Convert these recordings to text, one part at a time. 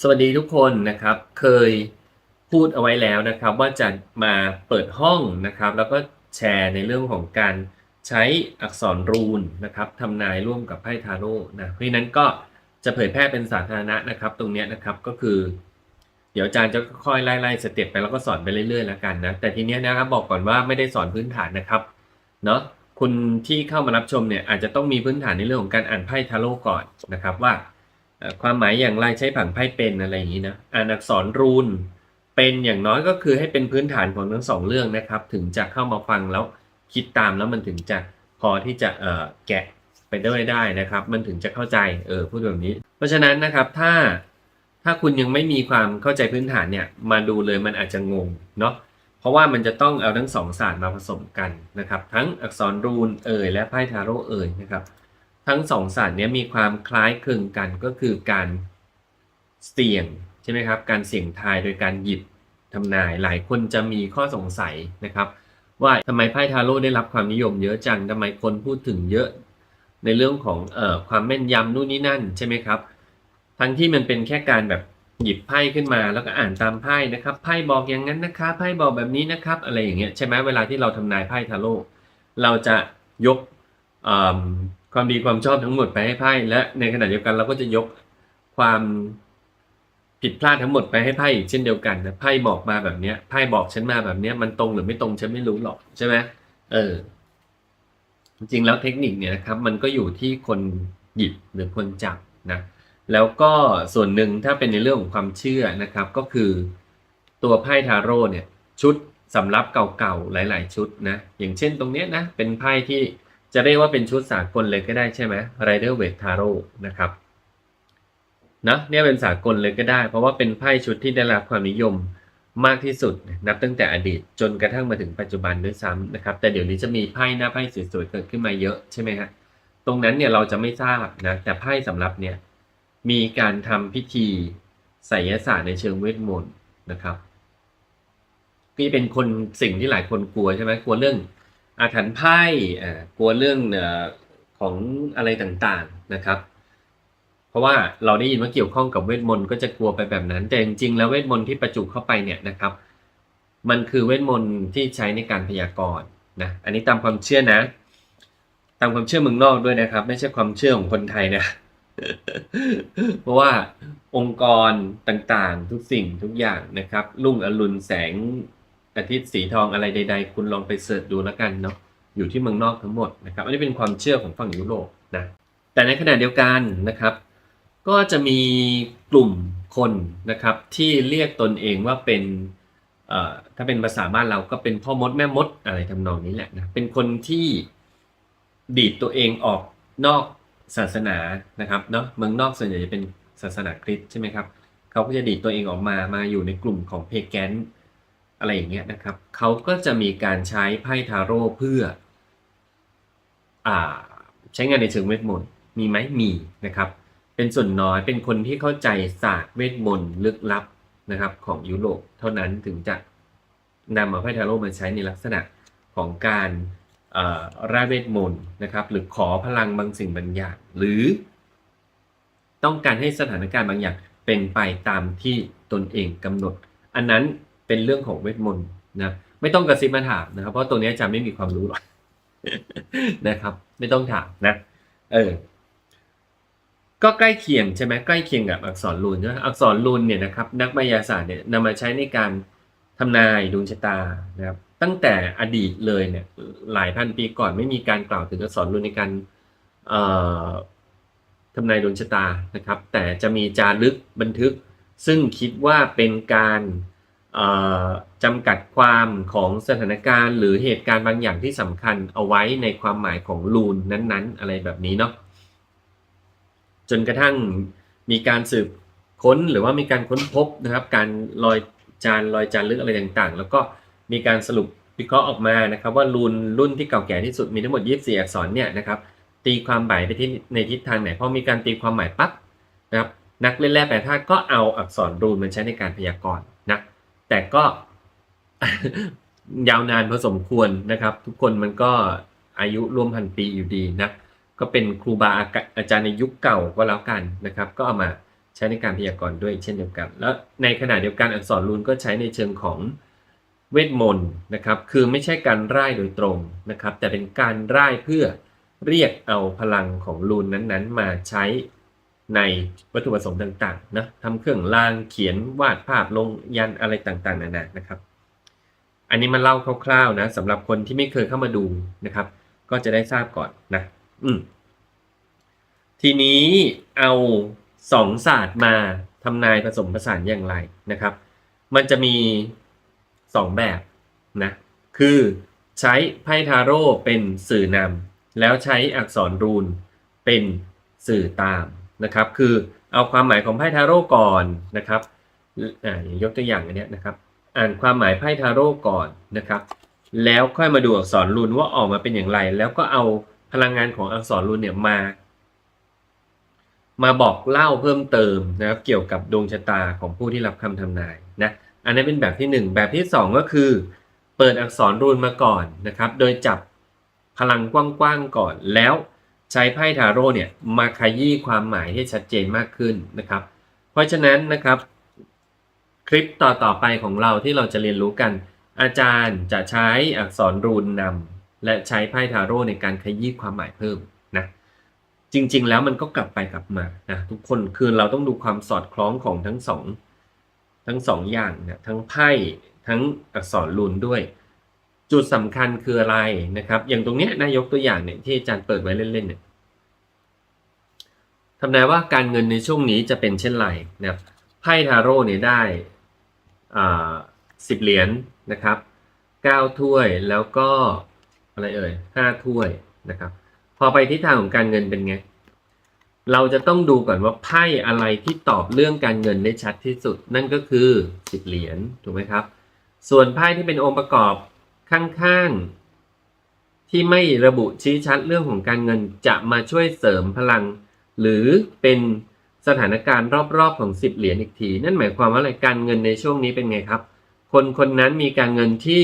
สวัสดีทุกคนนะครับ เคยพูดเอาไว้แล้วนะครับ ว่าจะมาเปิดห้องนะครับ แล้วก็แชร์ในเรื่องของการใช้อักษรรูนนะครับทำนายร่วมกับไพ่ทาโร่นะเพราะนั้นก็จะเผยแพร่เป็นสาธารณะนะครับ ตรงนี้นะครับก็คือ เดี๋ยวอาจารย์จะค่อยไล่ๆสเต็ปไปแล้วก็สอนไปเรื่อยๆแล้วกันนะแต่ทีนี้นะครับบอกก่อนว่าไม่ได้สอนพื้นฐานนะครับเนาะคุณที่เข้ามารับชมเนี่ยอาจจะต้องมีพื้นฐานในเรื่องของการอ่านไพ่ทาโร่ก่อนนะครับว่า ความหมายอย่างไรใช้ผังไพ่เป็นอะไรอย่างนี้นะอ่านอักษรรูนเป็นอย่างน้อยก็คือให้เป็นพื้นฐานของทั้งสองเรื่องนะครับ ถึงจะเข้ามาฟังแล้วคิดตามแล้วมันถึงจะพอที่จะเอ่อแกะไปได้ได้นะครับ มันถึงจะเข้าใจเออพูดแบบนี้ เพราะฉะนั้นนะครับถ้าถ้าคุณยังไม่มีความเข้าใจพื้นฐานเนี่ยมาดูเลยมันอาจจะงงเนาะเพราะว่ามันจะต้องเอาทั้งสองศาสตร์มาผสมกันนะครับ ทั้งอักษรรูนเอ่ยและไพ่ทาโร่เอ่ยนะครับ ทั้งสองศาสตร์นี้มีความคล้ายคลึงกันก็คือการเสี่ยงใช่ไหมครับ การเสี่ยงทายโดยการหยิบทำนาย หลายคนจะมีข้อสงสัยนะครับ ว่าทำไมไพ่ทาโร่ได้รับความนิยมเยอะจังทำไมคนพูดถึงเยอะ ในเรื่องของเอ่อความแม่นยำนู่นนี่นั่นใช่ไหมครับ ทั้งที่มันเป็นแค่การแบบหยิบไพ่ขึ้นมาแล้วก็อ่านตามไพ่นะครับ ไพ่บอกอย่างนั้นนะคะ ไพ่บอกแบบนี้นะครับ อะไรอย่างเงี้ยใช่ไหมเวลาที่เราทำนายไพ่ทาโร่เราจะยกอืม ความดีความชอบทั้งหมดไปให้ไพ่และในขณะเดียวกันเราก็จะยกความผิดพลาดทั้งหมดไปให้ไพ่อีกเช่นเดียวกันนะไพ่บอกมาแบบเนี้ยไพ่บอกฉันมาแบบเนี้ยมันตรงหรือไม่ตรงฉันไม่รู้หรอกใช่ไหมเออ จริงแล้วเทคนิคเนี่ยนะครับ มันก็อยู่ที่คนหยิบหรือคนจับนะแล้วก็ส่วนหนึ่งถ้าเป็นในเรื่องของความเชื่อนะครับ ก็คือตัวไพ่ทาโร่เนี่ย ชุดสำรับเก่าๆหลาย ๆ ชุดนะอย่างเช่นตรงเนี้ยนะเป็นไพ่ที่ จะเรียกว่าเป็นชุดสากลเลยก็ได้ใช่ไหม Rider Waite Tarot นะครับนะเนี่ยเป็นสากลเลยก็ได้ เพราะว่าเป็นไพ่ชุดที่ได้รับความนิยมมากที่สุด นับตั้งแต่อดีตจนกระทั่งมาถึงปัจจุบันด้วยซ้ำนะครับ แต่เดี๋ยวนี้จะมีไพ่หน้าไพ่สวยๆเกิดขึ้นมาเยอะใช่ไหมฮะตรงนั้นเนี่ยเราจะไม่ทราบนะแต่ไพ่สำหรับเนี่ยมีการทำพิธีไสยศาสตร์ในเชิงเวทมนต์นะครับที่เป็นคนสิ่งที่หลายคนกลัวใช่ไหมกลัวเรื่อง อาถรรพ์ไพ่กลัวเรื่องของอะไรต่างๆนะครับ เพราะว่าเราได้ยินว่าเกี่ยวข้องกับเวทมนต์ก็จะกลัวไปแบบนั้น แต่จริงๆแล้วเวทมนต์ที่ประจุเข้าไปเนี่ยนะครับ มันคือเวทมนต์ที่ใช้ในการพยากรณ์นะอันนี้ตามความเชื่อนะ ตามความเชื่อเมืองนอกด้วยนะครับ ไม่ใช่ความเชื่อของคนไทยนะเพราะว่าองค์กรต่างๆ ทุกสิ่งทุกอย่างนะครับรุ่งอรุณแสง อาทิตย์สีทองอะไรใด ๆ คุณลองไปเสิร์ชดูแล้วกันเนาะอยู่ที่เมืองนอกทั้งหมดนะครับอันนี้เป็นความเชื่อของฝั่งยุโรปนะแต่ในขณะเดียวกันนะครับ ก็จะมีกลุ่มคนนะครับที่เรียกตนเองว่าเป็นถ้าเป็นภาษาบ้านเราก็เป็นพ่อมดแม่มดอะไรทำนองนี้แหละนะเป็นคนที่ดีดตัวเองออกนอกศาสนานะครับเนาะเมืองนอกส่วนใหญ่จะเป็นศาสนาคริสต์ใช่ไหมครับเขาก็จะดีดตัวเองออกมามาอยู่ในกลุ่มของเพแกน อะไรอย่างเงี้ยนะครับเขาก็จะมีการใช้ไพ่ทาโร่เพื่ออ่าใช้งานในเชิงเวทมนต์มีไหมมีนะครับ เป็นส่วนน้อยเป็นคนที่เข้าใจศาสตร์เวทมนต์ลึกลับนะครับของยุโรปเท่านั้นถึงจะนำมาไพ่ทาโร่มาใช้ในลักษณะของการร่ายเวทมนต์นะครับ หรือขอพลังบางสิ่งบางอย่างหรือ ต้องการให้สถานการณ์บางอย่างเป็นไปตามที่ตนเองกำหนด อันนั้น เป็นเรื่องของเวทมนต์นะไม่ต้องกระซิบมาถามนะครับ เพราะตรงนี้อาจารย์ไม่มีความรู้หรอกนะครับ ไม่ต้องถามนะ เออ ก็ใกล้เคียงใช่ไหมใกล้เคียงกับอักษรรูนใช่ไหมอักษรรูนเนี่ยนะครับ นักมายาศาสตร์เนี่ยนำมาใช้ในการทำนายดวงชะตานะครับ ตั้งแต่อดีตเลยเนี่ย หลายพันปีก่อนไม่มีการกล่าวถึงอักษรรูนในการเอ่อทำนายดวงชะตานะครับ แต่จะมีจารึกบันทึก ซึ่งคิดว่าเป็นการ จำกัดความของสถานการณ์หรือเหตุการณ์บางอย่างที่สำคัญเอาไว้ในความหมายของรูนนั้นๆ อะไรแบบนี้เนาะจนกระทั่งมีการสืบค้นหรือว่ามีการค้นพบนะครับ การลอยจานลอยจานลึกอะไรต่างๆ แล้วก็มีการสรุปวิเคราะห์ออกมานะครับว่ารุ่นรุ่นที่เก่าแก่ที่สุดมีทั้งหมด 24 อักษรเนี่ยนะครับตีความหมายไปที่ในทิศทางไหนพอมีการตีความหมายปั๊บนะครับนักเล่นแร่แปรธาตุก็เอาอักษรรูนมาใช้ในการพยากรณ์ แต่ก็ยาวนานพอสมควรนะครับ ทุกคนมันก็อายุร่วมพันปีอยู่ดีนะก็เป็นครูบาอาจารย์ในยุคเก่าก็แล้วกันนะครับ ก็เอามาใช้ในการพยากรณ์ด้วยเช่นเดียวกัน แล้วในขณะเดียวกันอักษรรูนก็ใช้ในเชิงของเวทมนต์นะครับ คือไม่ใช่การร่ายโดยตรงนะครับ แต่เป็นการร่ายเพื่อเรียกเอาพลังของรูนนั้นๆ มาใช้ ในวัตถุประสงค์ต่างๆนะทำเครื่องรางเขียนวาดภาพลงยันอะไรต่างๆนานานะครับ อันนี้มาเล่าคร่าวๆนะสำหรับคนที่ไม่เคยเข้ามาดูนะครับ ก็จะได้ทราบก่อนนะอืมทีนี้เอาสองศาสตร์มาทำนายผสมผสานอย่างไรนะครับ มันจะมีสองแบบนะคือใช้ไพ่ทาโร่เป็นสื่อนำแล้วใช้อักษรรูนเป็นสื่อตาม นะครับ คือเอาความหมายของไพ่ทาโร่ก่อนนะครับอ่ายกตัวอย่างอันนี้นะครับ อ่านความหมายไพ่ทาโร่ก่อนนะครับ แล้วค่อยมาดูอักษรรูนว่าออกมาเป็นอย่างไร แล้วก็เอาพลังงานของอักษรรูนเนี่ยมา มาบอกเล่าเพิ่มเติมนะครับ เกี่ยวกับดวงชะตาของผู้ที่รับคำทำนายนะ อันนี้เป็นแบบที่หนึ่งแบบที่สองก็คือ เปิดอักษรรูนมาก่อนนะครับ โดยจับพลังกว้างๆก่อนแล้ว ใช้ไพ่ทาโร่เนี่ยมาขยี้ความหมายให้ชัดเจนมากขึ้นนะครับ เพราะฉะนั้นนะครับ คลิปต่อๆไปของเราที่เราจะเรียนรู้กัน อาจารย์จะใช้อักษรรูนนำและใช้ไพ่ทาโร่ในการขยี้ความหมายเพิ่มนะจริง ๆ แล้วมันก็กลับไปกลับมานะทุกคนคือเราต้องดูความสอดคล้องของทั้งสองทั้งสองอย่างนะทั้งไพ่ทั้งอักษรรูนด้วย จุดสำคัญคืออะไรนะครับ อย่างตรงเนี้ยนายกตัวอย่างเนี่ยที่อาจารย์เปิดไว้เล่นๆเนี่ยทำนายว่าการเงินในช่วงนี้จะเป็นเช่นไรนะครับไพ่ทาโร่เนี่ยได้อ่าสิบเหรียญนะครับเก้าถ้วยแล้วก็อะไรเอ่ยห้าถ้วยนะครับ พอไปทิศทางของการเงินเป็นไง เราจะต้องดูก่อนว่าไพ่อะไรที่ตอบเรื่องการเงินได้ชัดที่สุด นั่นก็คือสิบเหรียญถูกไหมครับ ส่วนไพ่ที่เป็นองค์ประกอบ ข้างๆ ที่ไม่ระบุชี้ชัดเรื่องของการเงินจะมาช่วยเสริมพลัง หรือเป็นสถานการณ์รอบๆของสิบเหรียญอีกที นั่นหมายความว่าอะไรการเงินในช่วงนี้เป็นไงครับ คนคนนั้นมีการเงินที่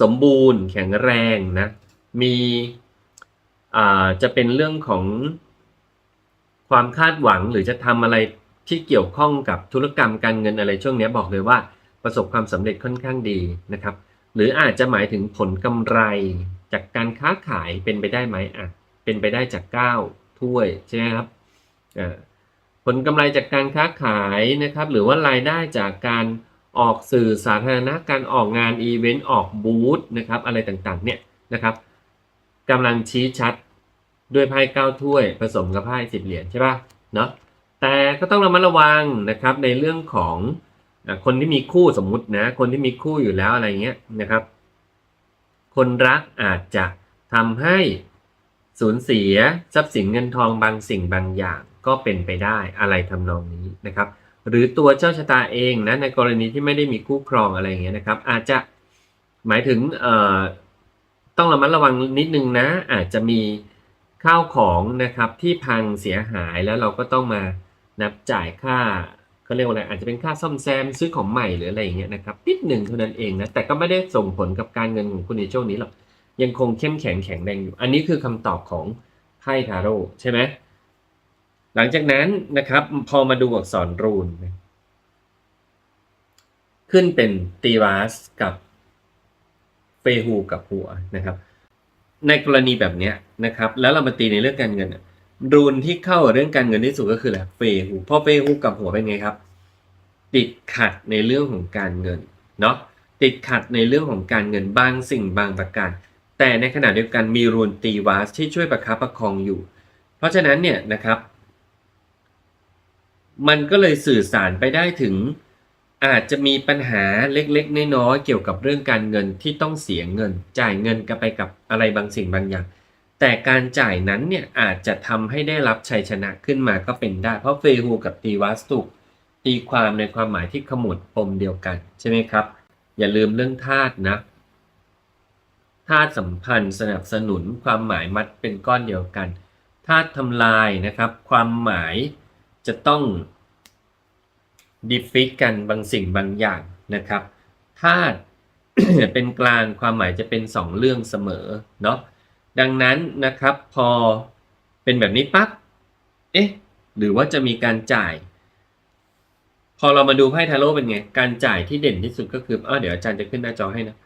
สมบูรณ์แข็งแรงนะ มีอ่าจะเป็นเรื่องของความคาดหวังหรือจะทำอะไรที่เกี่ยวข้องกับธุรกรรมการเงินอะไรช่วงนี้บอกเลยว่าประสบความสำเร็จค่อนข้างดีนะครับ หรืออาจจะหมายถึงผลกำไร จากการค้าขายเป็นไปได้ไหมอะเป็นไปได้จาก 9 ถ้วยใช่ไหมครับผลกำไรจากการค้าขายนะครับ หรือว่ารายได้จากการออกสื่อสาธารณะการออกงานอีเวนต์ออกบูธนะครับอะไรต่างๆเนี่ยนะครับกำลังชี้ชัดด้วยไพ่เก้าถ้วย ผสมกับไพ่สิบเหรียญใช่ป่ะเนาะแต่ก็ต้องระมัดระวังนะครับในเรื่องของ คนที่มีคู่สมมุตินะ คนที่มีคู่อยู่แล้วอะไรเงี้ยนะครับ คนรักอาจจะทำให้สูญเสียทรัพย์สินเงินทองบางสิ่งบางอย่างก็เป็นไปได้อะไรทำนองนี้นะครับ หรือตัวเจ้าชะตาเองนะในกรณีที่ไม่ได้มีคู่ครองอะไรเงี้ยนะครับ อาจจะหมายถึงเอ่อต้องระมัดระวังนิดนึงนะ อาจจะมีข้าวของนะครับที่พังเสียหายแล้วเราก็ต้องมานับจ่ายค่า เขาเรียกว่าอะไรอาจจะเป็นค่าซ่อมแซมซื้อของใหม่หรืออะไรอย่างเงี้ยนะครับนิดหนึ่งเท่านั้นเองนะแต่ก็ไม่ได้ส่งผลกับการเงินของคุณในช่วงนี้หรอกยังคงเข้มแข็งแข็งแรงอยู่ อันนี้คือคำตอบของไพ่ทาโร่ใช่ไหมหลังจากนั้นนะครับพอมาดูอักษรรูน ขึ้นเป็นตีวาสกับเฟฮูกับหัวนะครับ ในกรณีแบบนี้นะครับ แล้วเรามาตีในเรื่องการเงิน รูนที่เข้าเรื่องการเงินที่สุดก็คืออะไรเฟฮูพอเฟฮูกับหัวเป็นไงครับ ติดขัดในเรื่องของการเงินเนาะติดขัดในเรื่องของการเงินบางสิ่งบางประการ แต่ในขณะเดียวกันมีรูนตีวาสที่ช่วยประคับประคองอยู่ เพราะฉะนั้นเนี่ยนะครับ มันก็เลยสื่อสารไปได้ถึงอาจจะมีปัญหาเล็กๆน้อยๆเกี่ยวกับเรื่องการเงินที่ต้องเสียเงิน จ่ายเงินกันไปกับอะไรบางสิ่งบางอย่าง แต่การจ่ายนั้นเนี่ยอาจจะทำให้ได้รับชัยชนะขึ้นมาก็เป็นได้ เพราะเฟฮูกับตีวัสตุตีความในความหมายที่ขมวดปมเดียวกันใช่ไหมครับ อย่าลืมเรื่องธาตุนะธาตุสัมพันธ์สนับสนุนความหมายมัดเป็นก้อนเดียวกันธาตุทำลายนะครับ ความหมายจะต้องดิฟิกกันบางสิ่งบางอย่างนะครับธาตุเป็นกลางความหมายจะเป็นสองเรื่องเสมอเนาะ ดังนั้นนะครับพอเป็นแบบนี้ปั๊บ เอ๊ะ หรือว่าจะมีการจ่าย พอเรามาดูไพ่ทาโร่เป็นไง การจ่ายที่เด่นที่สุดก็คืออ้าเดี๋ยวอาจารย์จะขึ้นหน้าจอให้นะ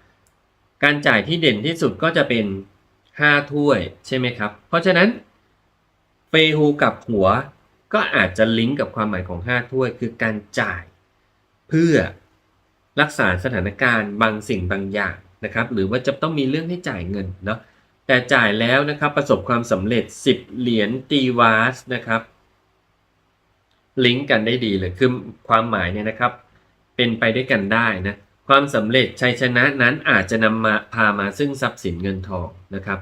การจ่ายที่เด่นที่สุดก็จะเป็นห้าถ้วยใช่ไหมครับ เพราะฉะนั้นเฟฮูกับหัวก็อาจจะลิงก์กับความหมายของห้าถ้วย คือการจ่าย เพื่อรักษาสถานการณ์บางสิ่งบางอย่างนะครับ หรือว่าจะต้องมีเรื่องให้จ่ายเงินเนาะ แต่จ่ายแล้วนะครับประสบความสำเร็จ 10 เหรียญตีวาสนะครับ ลิงก์กันได้ดีเลยคือความหมายเนี่ยนะครับ เป็นไปด้วยกันได้นะความสำเร็จชัยชนะนั้นอาจจะนำมาพามาซึ่งทรัพย์สินเงินทองนะครับ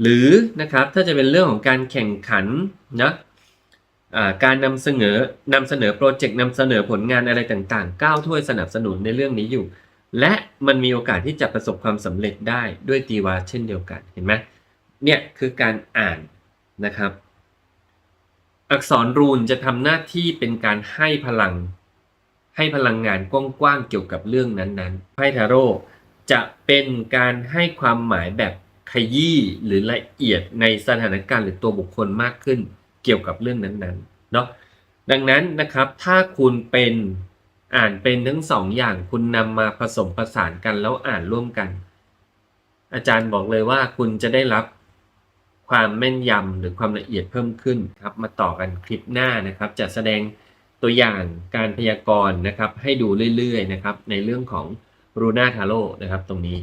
หรือนะครับถ้าจะเป็นเรื่องของการแข่งขันนะการนำเสนอนำเสนอโปรเจกต์นำเสนอผลงานอะไรต่างๆก้าวถ้วยสนับสนุนในเรื่องนี้อยู่ และมันมีโอกาสที่จะประสบความสำเร็จได้ด้วยตีวาเช่นเดียวกันเห็นไหมเนี่ยคือการอ่านนะครับ อักษรรูนจะทำหน้าที่เป็นการให้พลัง ให้พลังงานกว้างๆเกี่ยวกับเรื่องนั้นๆไพ่ทาโร่จะเป็นการให้ความหมายแบบขยี้หรือละเอียดในสถานการณ์หรือตัวบุคคลมากขึ้นเกี่ยวกับเรื่องนั้นๆเนาะดังนั้นนะครับถ้าคุณเป็น อ่านเป็นทั้งสองอย่างคุณนำมาผสมผสานกันแล้วอ่านร่วมกัน อาจารย์บอกเลยว่าคุณจะได้รับความแม่นยำหรือความละเอียดเพิ่มขึ้นครับ มาต่อกันคลิปหน้านะครับ จะแสดงตัวอย่างการพยากรณ์นะครับ ให้ดูเรื่อยๆนะครับ ในเรื่องของรูน่าทาโร่นะครับ ตรงนี้